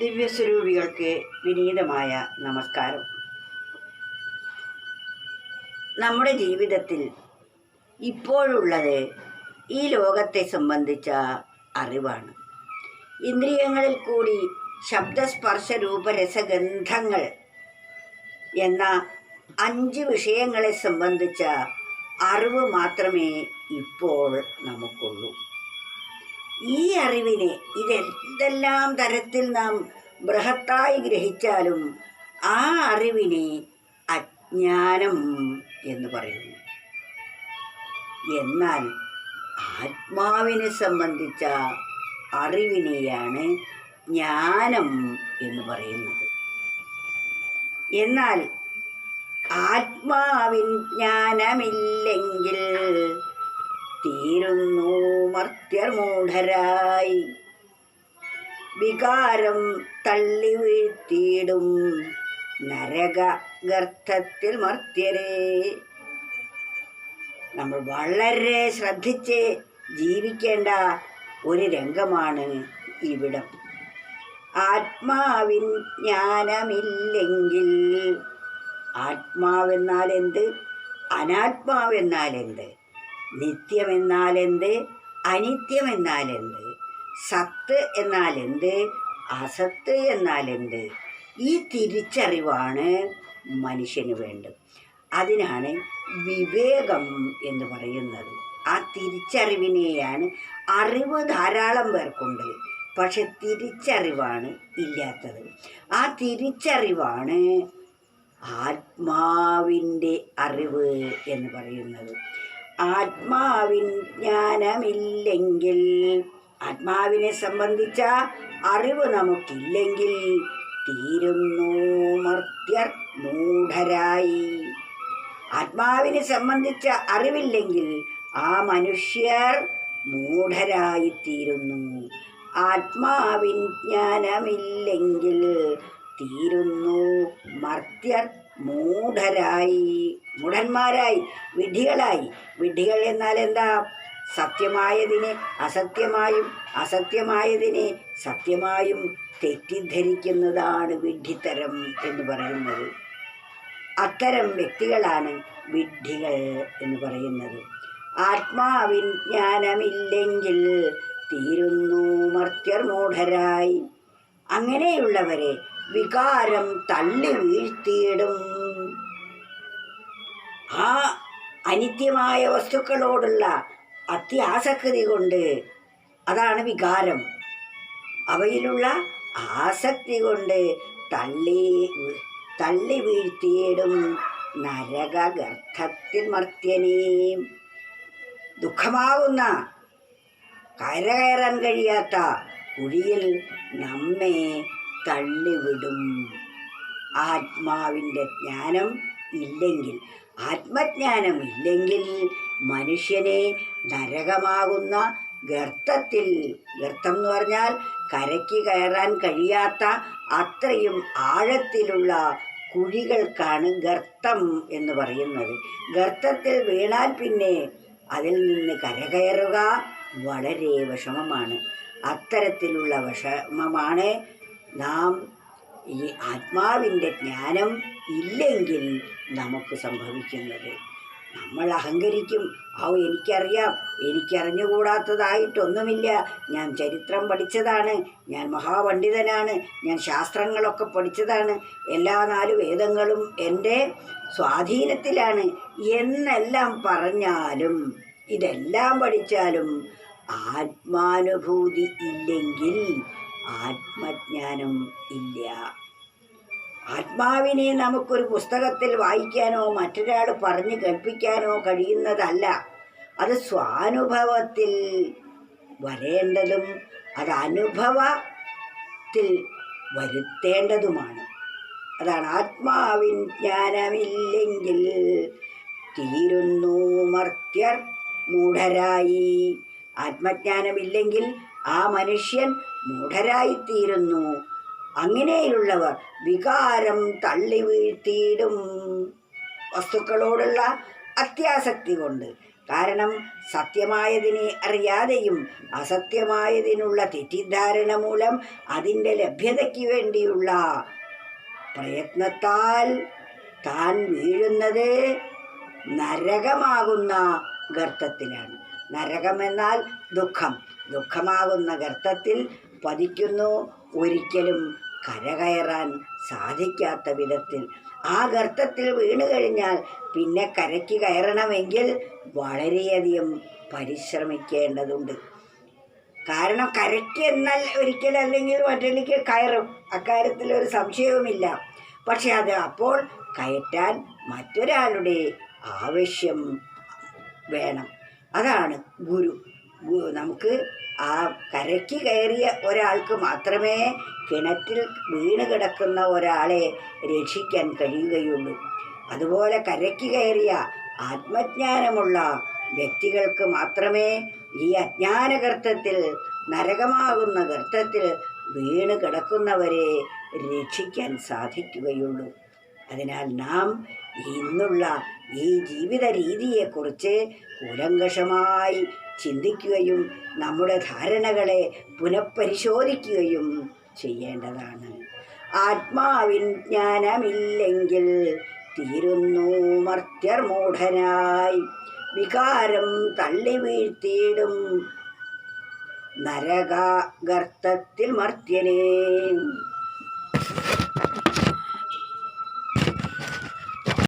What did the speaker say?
ദിവ്യസ്വരൂപികൾക്ക് വിനീതമായ നമസ്കാരം. നമ്മുടെ ജീവിതത്തിൽ ഇപ്പോഴുള്ളത് ഈ ലോകത്തെ സംബന്ധിച്ച അറിവാണ്. ഇന്ദ്രിയങ്ങളിൽ കൂടി ശബ്ദസ്പർശ രൂപരസഗന്ധങ്ങൾ എന്ന അഞ്ച് വിഷയങ്ങളെ സംബന്ധിച്ച അറിവ് മാത്രമേ ഇപ്പോൾ നമുക്കുള്ളൂ. ഈ അറിവിനെ ഇതെന്തെല്ലാം തരത്തിൽ നാം ബൃഹത്തായി ഗ്രഹിച്ചാലും ആ അറിവിനെ അജ്ഞാനം എന്ന് പറയുന്നു. എന്നാൽ ആത്മാവിനെ സംബന്ധിച്ച അറിവിനെയാണ് ജ്ഞാനം എന്ന് പറയുന്നത്. എന്നാൽ ആത്മാവിൻ ജ്ഞാനമില്ലെങ്കിൽ തീരുന്നു മർത്യർ മൂഢരായി. വികാരം തള്ളി വീഴ്ത്തിയിടും നരക ഗർത്തത്തിൽ മർത്യരെ. നമ്മൾ വളരെ ശ്രദ്ധിച്ച് ജീവിക്കേണ്ട ഒരു രംഗമാണ് ഇവിടെ. ആത്മാവിൻ ജ്ഞാനമില്ലെങ്കിൽ ആത്മാവെന്നാൽ എന്ത്? അനാത്മാവെന്നാൽ എന്ത്? അനിത്യമെന്നാൽ എന്ത് സത്ത് എന്നാൽ എന്ത് അസത്ത് എന്നാൽ എന്ത് ഈ തിരിച്ചറിവാണ് മനുഷ്യന് വേണ്ടത്. അതിനാണ് വിവേകം എന്ന് പറയുന്നത്. ആ തിരിച്ചറിവിനെയാണ് അറിവ് ധാരാളം പേർക്കുണ്ട്. പക്ഷെ തിരിച്ചറിവാണ് ഇല്ലാത്തത്. ആ തിരിച്ചറിവാണ് ആത്മാവിന്റെ അറിവ് എന്ന് പറയുന്നത്. ആത്മാവിൻ ജ്ഞാനമില്ലെങ്കിൽ. ആത്മാവിനെ സംബന്ധിച്ച അറിവ് നമുക്കില്ലെങ്കിൽ തീരുന്നു മർത്യർ മൂഢരായി. ആത്മാവിനെ സംബന്ധിച്ച അറിവില്ലെങ്കിൽ ആ മനുഷ്യർ മൂഢരായിത്തീരുന്നു. ആത്മാവിൻ ജ്ഞാനമില്ലെങ്കിൽ തീരുന്നു. മർത്യർ മൂഢരായി മൂഢന്മാരായി വിഡ്ഢികളായി. വിഡ്ഢികൾ എന്നാൽ എന്താ? സത്യമായതിനെ അസത്യമായും അസത്യമായതിനെ സത്യമായും തെറ്റിദ്ധരിക്കുന്നതാണ് വിഡ്ഢിത്തരം എന്ന് പറയുന്നത്. അത്തരം വ്യക്തികളാണ് വിഡ്ഢികൾ എന്ന് പറയുന്നത്. ആത്മാവിജ്ഞാനമില്ലെങ്കിൽ തീരുന്നു മർത്യർ മൂഢരായി. അങ്ങനെയുള്ളവരെ വികാരം തള്ളി വീഴ്ത്തിയിടും. ആ അനിത്യമായ വസ്തുക്കളോടുള്ള അത്യാസക്തി കൊണ്ട് അതാണ് വികാരം. അവയിലുള്ള ആസക്തി കൊണ്ട് തള്ളി തള്ളി വീഴ്ത്തിയിടും. നരകഗർഭത്തിൽ മർത്യനെയും ദുഃഖമാകുന്ന കരകയറാൻ കഴിയാത്ത കുഴിയിൽ നമ്മെ തള്ളിവിടും. ആത്മാവിന്റെ ജ്ഞാനം ഇല്ലെങ്കിൽ ആത്മജ്ഞാനം ഇല്ലെങ്കിൽ മനുഷ്യനെ നരകമാകുന്ന ഗർത്തത്തിൽ ഗർത്തം എന്ന് പറഞ്ഞാൽ കരയ്ക്ക് കയറാൻ കഴിയാത്ത അത്രയും ആഴത്തിലുള്ള കുഴികൾക്കാണ് ഗർത്തം എന്ന് പറയുന്നത്. ഗർത്തത്തിൽ വീണാൽ പിന്നെ അതിൽ നിന്ന് കരകയറുക വളരെ വിഷമമാണ്. അത്തരത്തിലുള്ള വിഷമമാണ് നാം ഈ ആത്മാവിന്റെ ജ്ഞാനം ഇല്ലെങ്കിൽ നമുക്ക് സംഭവിക്കുന്നത്. നമ്മൾ അഹങ്കരിക്കും. ആ എനിക്കറിയാം. എനിക്കറിഞ്ഞുകൂടാത്തതായിട്ടൊന്നുമില്ല. ഞാൻ ചരിത്രം പഠിച്ചതാണ്. ഞാൻ മഹാപണ്ഡിതനാണ്. ഞാൻ ശാസ്ത്രങ്ങളൊക്കെ പഠിച്ചതാണ്. എല്ലാ നാല് വേദങ്ങളും എന്റെ സ്വാധീനത്തിലാണ്. എന്നെല്ലാം പറഞ്ഞാലും ഇതെല്ലാം പഠിച്ചാലും ആത്മാനുഭൂതി ഇല്ലെങ്കിൽ ആത്മജ്ഞാനം ഇല്ല. ആത്മാവിനെ നമുക്കൊരു പുസ്തകത്തിൽ വായിക്കാനോ മറ്റൊരാൾ പറഞ്ഞു കേൾപ്പിക്കാനോ കഴിയുന്നതല്ല. അത് സ്വാനുഭവത്തിൽ വരേണ്ടതും അത് അനുഭവത്തിൽ വരുത്തേണ്ടതുമാണ്. അതാണ് ആത്മാവിൻ ജ്ഞാനമില്ലെങ്കിൽ തീരുന്നു മർത്യർ മൂഢരായി. ആത്മജ്ഞാനമില്ലെങ്കിൽ ആ മനുഷ്യൻ മൂഢരായിത്തീരുന്നു. അങ്ങനെയുള്ളവർ വികാരം തള്ളി വീഴ്ത്തിയിടും. വസ്തുക്കളോടുള്ള അത്യാസക്തി കൊണ്ട്. കാരണം സത്യമായതിനെ അറിയാതെയും അസത്യമായതിനുള്ള തെറ്റിദ്ധാരണ മൂലം അതിന്റെ ലഭ്യതയ്ക്ക് വേണ്ടിയുള്ള പ്രയത്നത്താൽ താൻ വീഴുന്നത് നരകമാകുന്ന ഗർത്തത്തിലാണ്. നരകമെന്നാൽ ദുഃഖം. ദുഃഖമാകുന്ന ഗർത്തത്തിൽ പതിക്കുന്നു ഒരിക്കലും കരകയറാൻ സാധിക്കാത്ത വിധത്തിൽ. ആ ഗർത്തത്തിൽ വീണു കഴിഞ്ഞാൽ പിന്നെ കരയ്ക്ക് കയറണമെങ്കിൽ വളരെയധികം പരിശ്രമിക്കേണ്ടതുണ്ട്. കാരണം കരയ്ക്ക് എന്നാൽ ഒരിക്കലല്ലെങ്കിൽ മറ്റൊരിക്കൽ കയറും. അക്കാര്യത്തിൽ ഒരു സംശയവുമില്ല. പക്ഷെ അത് അപ്പോൾ കയറ്റാൻ മറ്റൊരാളുടെ ആവശ്യം വേണം. അതാണ് ഗുരു. നമുക്ക് ആ കരയ്ക്ക് കയറിയ ഒരാൾക്ക് മാത്രമേ കിണറ്റിൽ വീണ് കിടക്കുന്ന ഒരാളെ രക്ഷിക്കാൻ കഴിയുകയുള്ളൂ. അതുപോലെ കരയ്ക്ക് കയറിയ ആത്മജ്ഞാനമുള്ള വ്യക്തികൾക്ക് മാത്രമേ ഈ അജ്ഞാന ഗർത്തത്തിൽ നരകമാകുന്ന ഗർത്തത്തിൽ വീണ് കിടക്കുന്നവരെ രക്ഷിക്കാൻ സാധിക്കുകയുള്ളൂ. അതിനാൽ നാം ഇന്നുള്ള ഈ ജീവിത രീതിയെക്കുറിച്ച് കൂലങ്കഷമായി ചിന്തിക്കുകയും നമ്മുടെ ധാരണകളെ പുനഃപരിശോധിക്കുകയും ചെയ്യേണ്ടതാണ്. ആത്മാവിൻ ജ്ഞാനമില്ലെങ്കിൽ തീരുന്നു മർത്യർ മൂഢനായി. വികാരം തള്ളി വീഴ്ത്തിയിടും. നരകാഗർത്തത്തിൽ മർത്യനേ